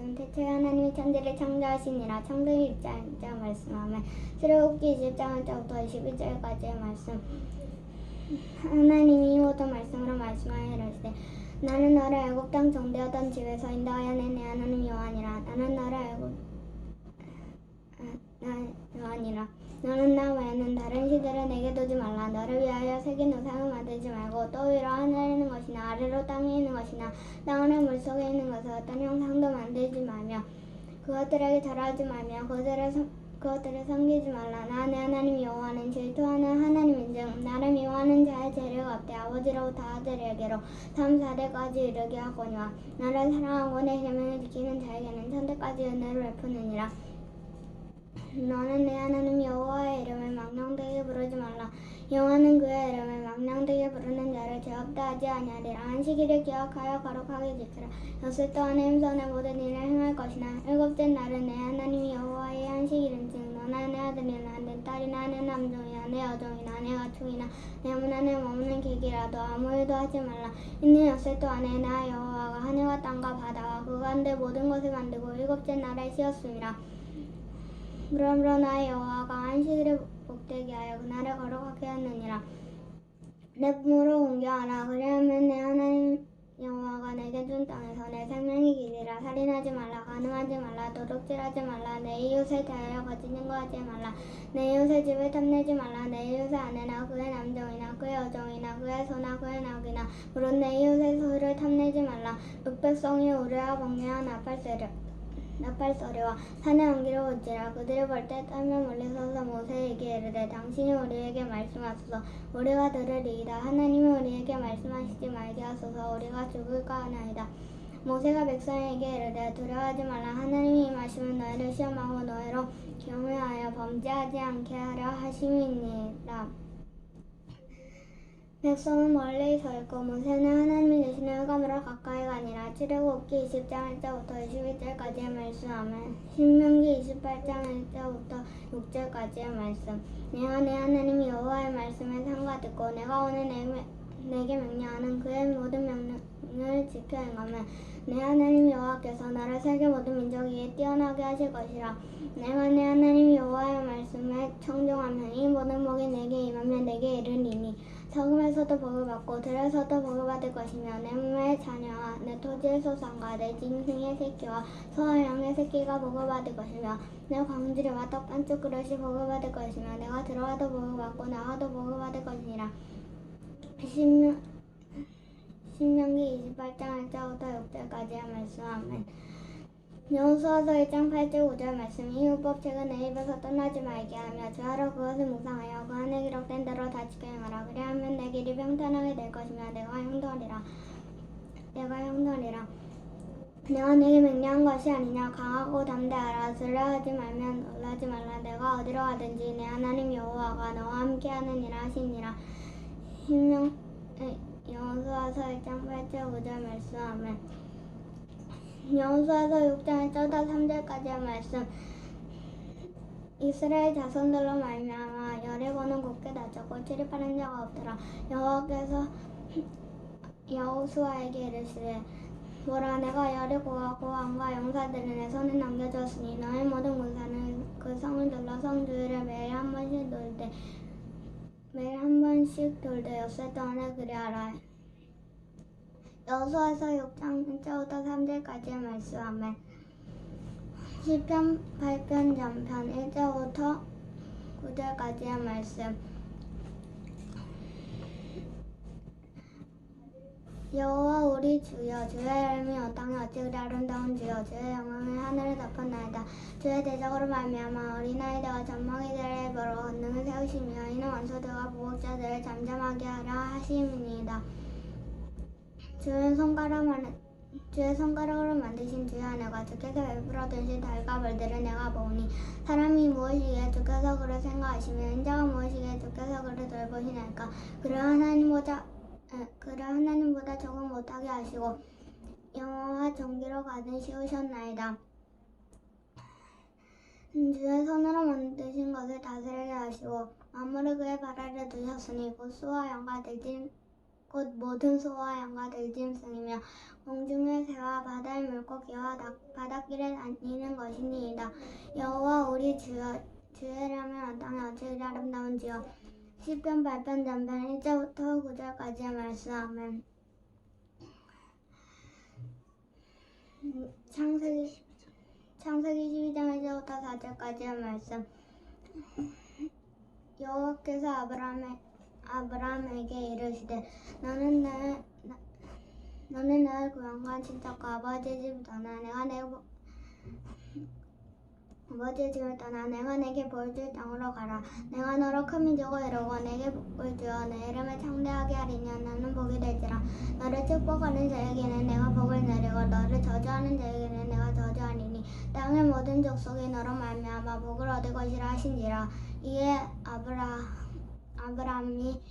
말씀 대체 하나님이 천지를 창조하시니라 창세기 1장 1장 말씀하며 출애굽기 20장 1절부터 21절까지의 말씀. 하나님이 모든 말씀으로 말씀하여 이르시되 나는 너를 땅 정되었던 집에서 인도하여 낸내 하나님 여호와니라. 나는 너를 애굽 아, 나 여호와니라 너는 나 외에는 다른 시들을 내게 두지 말라. 너를 위하여 새긴 우상을 만들지 말고 또 위로 하늘에 있는 것이나 아래로 땅에 있는 것이나 땅 아래 물속에 있는 것을 어떤 형상도 만들지 말며 그것들에게 절하지 말며 그들을 섬- 그것들을 섬기지 말라. 나내 하나님 여호와는 질투하는 하나님인즉 나를 미워하는 자의 죄를 갚되 아버지로부터 아들에게로 3, 4대까지 이르게 하거니와 나를 사랑하고 내 계명을 지키는 자에게는 천대까지 은혜를 베푸느니라 너는 내 하나님 여호와의 이름을 망령되게 부르지 말라. 여호와는 그의 이름을 망령되게 부르는 자를 죄없다 하지 아니하리라. 안식일을 기억하여 거룩하게 지키라. 엿을 동안에 힘선의 모든 일을 행할 것이나 일곱째 날은 내 하나님 여호와의 안식일인즉 너나 내 아들이나 내 딸이나 내 남종이나 내 여종이나 내 가축이나 내 문화 내 머무는 객이라도 아무 일도 하지 말라. 이는 엿을 동안에 나 여호와가 하늘과 땅과 바다와 그 가운데 모든 것을 만들고 일곱째 날에 쉬었습니다. 그러므로 나 여호와가 안식일을 복되게 하여 그날을 거룩하게 하느니라. 내 품으로 옮겨하라. 그리하면 내 하나님 여호와가 내게 준 땅에서 내 생명이 길이라. 살인하지 말라. 간음하지 말라. 도둑질하지 말라. 내 이웃을 대하여 거짓 증거하지 말라. 내 이웃의 집을 탐내지 말라. 내 이웃의 아내나 그의 남종이나 그의 여종이나 그의 소나 그의 낙이나 물론 내 이웃의 소유를 탐내지 말라. 흑백성이 우리와 복례한 나팔세려 나팔 소리와 산의 연기를 보지라 그들이 볼때 떨며 멀리 서서 모세에게 이르되 당신이 우리에게 말씀하소서. 우리가 들으리이다. 하나님이 우리에게 말씀하시지 말게 하소서. 우리가 죽을까 하나이다. 모세가 백성에게 이르되 두려워하지 말라. 하나님이 임하시면 너희를 시험하고 너희로 경외하여 범죄하지 않게 하려 하심이니라 백성은 멀리 서 있고 모세는 하나님이 주시는 흑암으로 가까이 가니라. 출애굽기 20장 1절부터 21절까지의 말씀하며 신명기 28장 1절부터 6절까지의 말씀. 내가 내 하나님 여호와의 말씀을 삼가 듣고 내가 오늘 내, 내게 명령하는 그의 모든 명령을 지켜 행하며 내 하나님 여호와께서 나를 세계 모든 민족 위에 뛰어나게 하실 것이라. 내가 내 하나님 여호와의 말씀에 청종하면 이 모든 복이 내게 임하면 내게 이르리니 성음에서도 복을 받고 들에서도 복을 받을 것이며 내 몸의 자녀와 내 토지의 소산과 내 짐승의 새끼와 소와 양의 새끼가 복을 받을 것이며 내 광주리와 떡 반죽 그릇이 복을 받을 것이며 내가 들어와도 복을 받고 나가도 복을 받을 것이니라. 신명, 신명기 28장 1절부터 6절까지의 말씀. 아멘. 여호수아서 1장 8절 5절 말씀. 이 율법 책은 내 입에서 떠나지 말게 하며 주하러 그것을 묵상하여 그 기록된 대로 다 지켜 행하라 그리하면 내 길이 평탄하게 될 것이며 내가 형도하리라. 내가 형도하리라. 내가 내게 명령한 것이 아니냐. 강하고 담대하라. 두려워하지 말면 놀라지 말라. 내가 어디로 가든지 내 하나님 여호와가 너와 함께 하느니라 하시니라. 신명 에, 여호수아서 1장 8절 5절 말씀 아멘 여호수아서 6장 1절부터 3절까지의 말씀. 이스라엘 자손들로 말미암아 굳게 다쳤고 출입하는 자가 없더라. 여호와께서 여호수아에게 이르시되 보라 내가 여리고와 그 왕과 용사들을 내 손에 남겨주었으니 너의 모든 군사는 그 성을 둘러 성 주위를 매일 한 번씩 돌되 매일 한 번씩 돌되 엿새 동안에 그리하라. 여호수아서 6장 1절부터 3절까지의 말씀하면 시편 8편 전편 1절부터 9절까지의 말씀 여호와 우리 주여 주의 이름이 어땅에 어찌 그리 아름다운 주여 주의 영광을 하늘에 덮었나이다. 주의 대적으로 말미암아 어린아이들과 젖먹이들의 보러 권능을 세우시며 이는 원수들과 부복자들을 잠잠하게 하라 하심이니이다. 주의 손가락 만 주의 손가락으로 만드신 주의 아내가 주께서 베풀어 두신 달과 벌들을 내가 보니 사람이 무엇이기에 주께서 그를 생각하시며 인자가 무엇이기에 주께서 그를 돌보시나이까? 그를 하나님보다 에, 그를 하나님보다 조금 못하게 하시고 영화와 정기로 가든 씌우셨나이다. 주의 손으로 만드신 것을 다스리게 하시고 만물을 그의 발 아래 두셨으니 곧 수와 양과 들짐승과 곧 모든 소와 양과 들짐승이며 공중의 새와 바다의 물고기와 낙- 바닷길에 다니는 것이니이다. 여호와 우리 주여 주의라면 땅에 어찌 아름다운지요. 시편 8편 전편 1절부터 9절까지의 말씀 아멘. 음, 창세기 창세기 12장 1절부터 4절까지의 말씀. 여호와께서 아브라함에, 아브라함에게 이르시되 너는 내 나- 너는 내 고향과 친척과 아버지 집 떠나 내가 내 보- 아버지 집을 떠나 내가 내게 보여줄 땅으로 가라. 내가 너로 큰 민족을 이루고 내게 복을 주어 내 이름을 창대하게 하리니 너는 복이 될지라. 너를 축복하는 자에게는 내가 복을 내리고 너를 저주하는 자에게는 내가 저주하리니 땅의 모든 족속이 너로 말미암아 복을 얻을 것이라 하신지라. 이에 아브라 아브라함이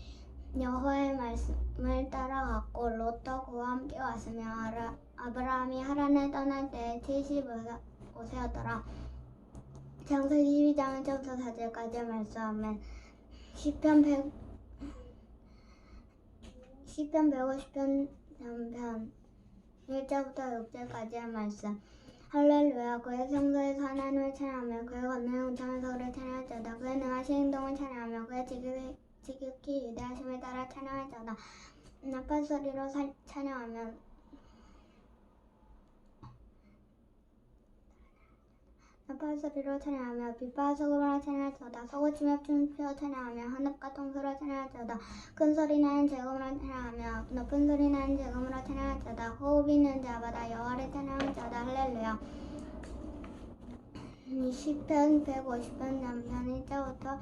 여호와의 말씀을 따라갔고 롯도 그와 함께 왔으며 아브라함이 하란을 떠날 때 75세였더라 창세기 12장 1절부터 4절까지 말씀하면 시편 100 시편 150편 전편 1절부터 6절까지의 말씀. 할렐루야. 그의 성소에서 하나님을 찬양하며 그의 건너의 온창에서 그를 찬양할지어다. 그의 능하신 행동을 찬양하며 그의 지극히, 지극히 위대하심을 따라 찬양할지어다. 나팔 소리로 사- 찬양하며 나팔 소리로 찬양하며 빛과 소금으로 찬양할지어다 서구치며 춤추어 찬양하며 하늘과 통수로 찬양할지어다 큰 소리 나는 제금으로 찬양하며 높은 소리 나는 제금으로 찬양할지어다 호흡 있는 자마다 여호와를 찬양할지어다 할렐루야. 이 시편 150편 남편 1절부터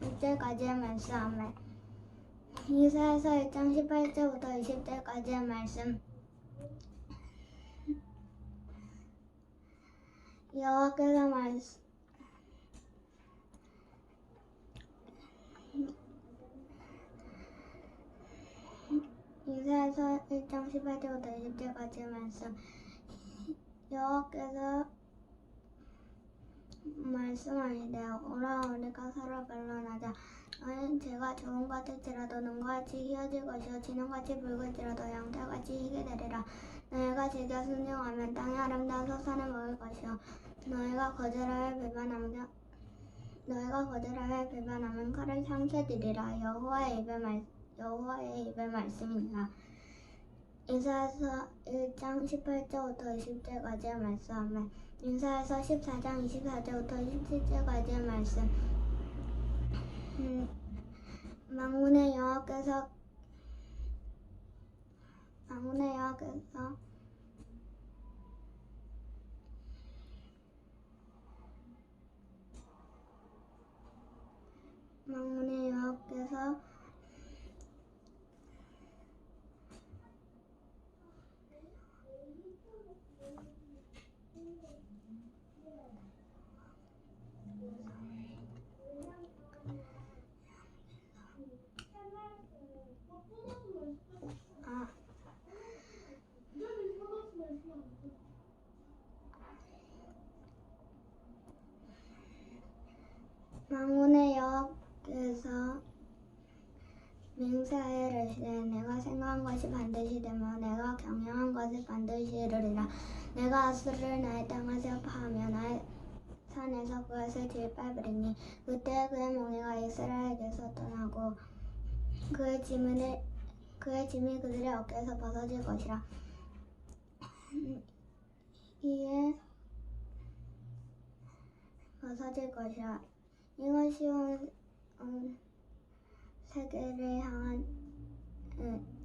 6절까지의 말씀. 이사에서 1장 18절부터 20절까지의 말씀 여호와께서 말씀 이사에서 1장 18절부터 20절까지의 말씀 여호와께서 말씀하시되 오라 우리가 서로 변론하자. 너희는 제가 좋은 것 같을지라도 눈같이 휘어질 것이요 진홍같이 붉을지라도 양털같이 희게 되리라. 너희가 즐겨 순종하면 땅의 아름다운 소산을 먹을 것이요 너희가 거절하여 배반하면 너희가 거절하여 배반하면 칼을 상처들이라. 여호와의 입의 말 여호와의 입의 말씀이니라. 인사에서 1장 18절부터 20절까지의 말씀하면 인사에서 14장 24절부터 27절까지의 말씀. 음, 망군의 여호와께서 망군의 여호와께서 망군의 여호와께서 아 망군의 여호와께서 맹세하여 이르시되 내가 생각한 것이 반드시 되며 내가 경영한 것을 반드시 이루리라. 내가 아수르를 나의 땅에서 파하며 나의 산에서 그것을 질밟으리니 그때 그의 몽이가 이스라엘에게서 떠나고 그의 짐을 그의 짐이 그들의 어깨에서 벗어질 것이라. 이에 벗어질 것이라. 이것이 온 음, 세계를 향한 음,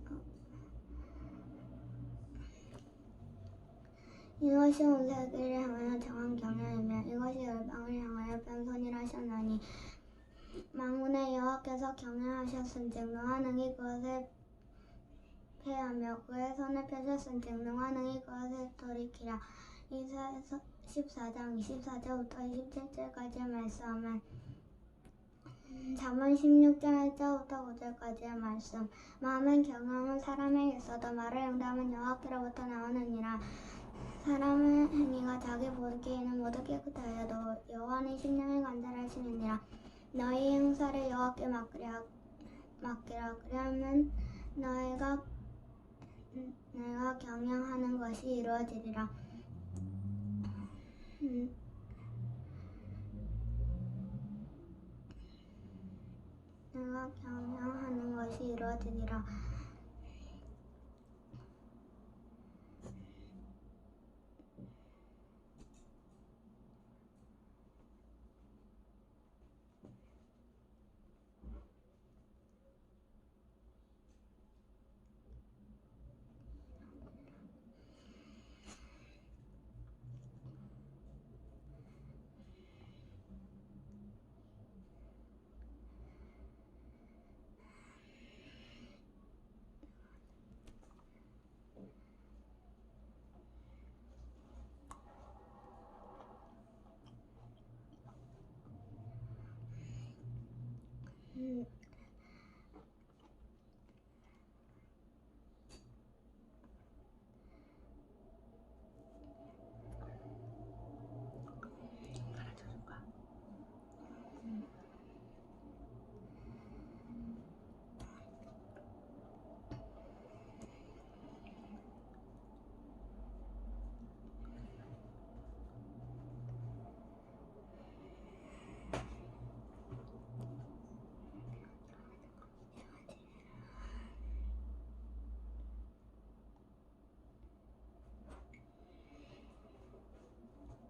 이것이 온 세계를 향하여 정한 경영이며 이것이 열방을 향하여 변손이라 하셨나니 망군의 여호와께서 경영하셨은즉 너와 능히 그것을 패하며 그의 손을 펴셨은즉 너와 능히 그것을 돌이키라. 이사에서 14장 24절부터 27절까지의 말씀하면 잠언 16장 1절부터 9절까지의 말씀. 마음의 경영은 사람에게 있어도 말을 응답은 여호와께로부터 나오느니라 사람의 행위가 자기 보기에는 모두 깨끗하여도 여호와는 심령을 간절하시느니라 너희 행사를 여호와께 맡기라 맡기라. 그러면 너희가 음, 내가 경영하는 것이 이루어지리라. 음, 내가 경영하는 것이 이루어지리라. 음, 가르쳐 줄까?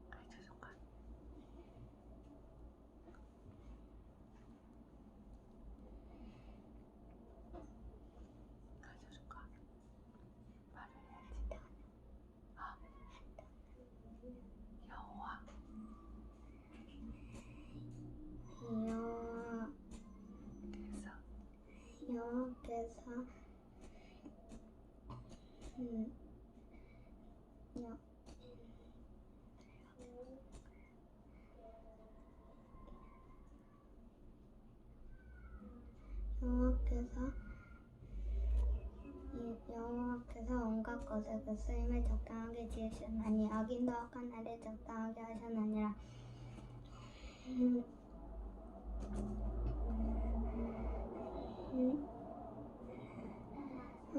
가르쳐 줄까? 가르쳐 줄까? 말을 해야지. 아, 여호와 여, 그래서 여께서 음, 여, 여호와께서 이 여호와께서 온갖 것을 그 쓰임에 적당하게 지으셨나니 악인도 악한 날에 적당하게 하셨느니라 악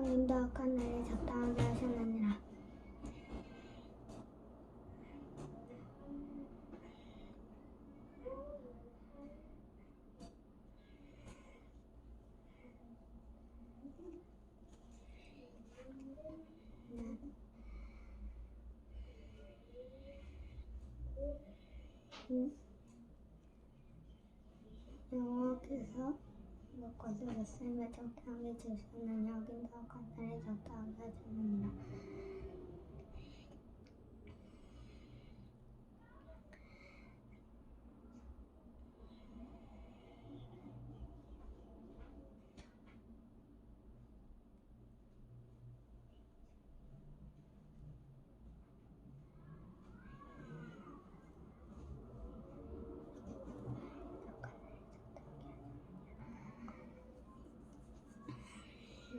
인도 악한 날에 적당하게 하셨느니라. 네. 음, 여호와께서 했으며 적당하게 지으셨느니 여긴도 악한 날에 적당하게 하셨느니라.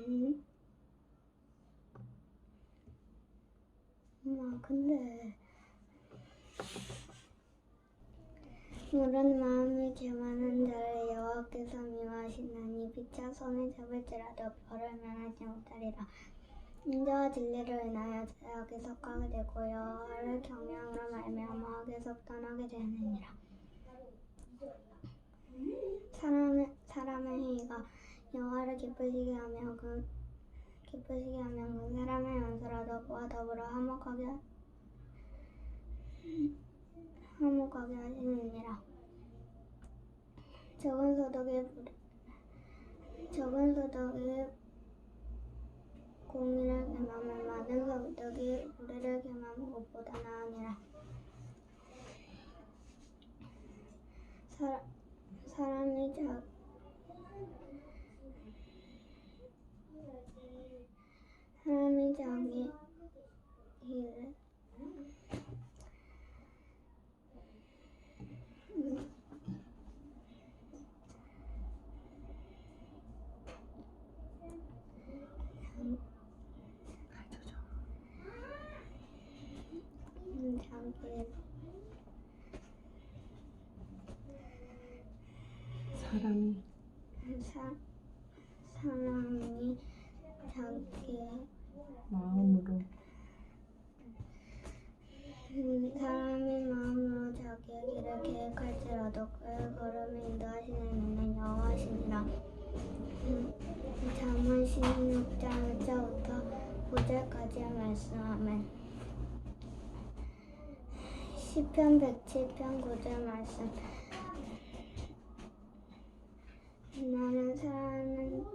음. 엄마, 근데 모르는 마음이 교만한 자를 여호와께서 미워하시나니 빛과 손에 잡을지라도 벌을 면하지 못하리라. 인자와 진리를 인하여 죄악에 속하게 되고 여호와를 경외함으로 말미암아 악에서 떠나게 되느니라. 사람의 사람의 행위가 여호와를 기쁘시게 하며 그 기쁘시게 하며 그 사람의 연수라도 그와 더불어 화목하게 화목하게 하시느니라. 적은 소득이 적은 소득이 공의를 겸하면 많은 소득이 우리를 겸하는 것보다 나으니라. 사, 사람이 자, 사람이 자기 일을 음, 가르쳐 줘. 음, 자기 사람이 사, 9절까지 말씀하면 시편 107편 9절 말씀. 나는 사랑하는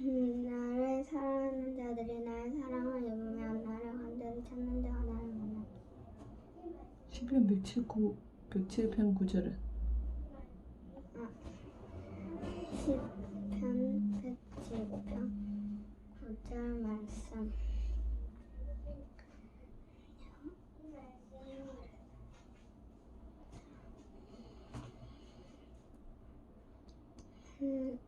음, 나를 사랑하는 자들이 나의 사랑을 입으며 나를 간절히 찾는 자가 나를 만나. 시편 179 107편 9절은? 시편 107편 9절 말씀. 음,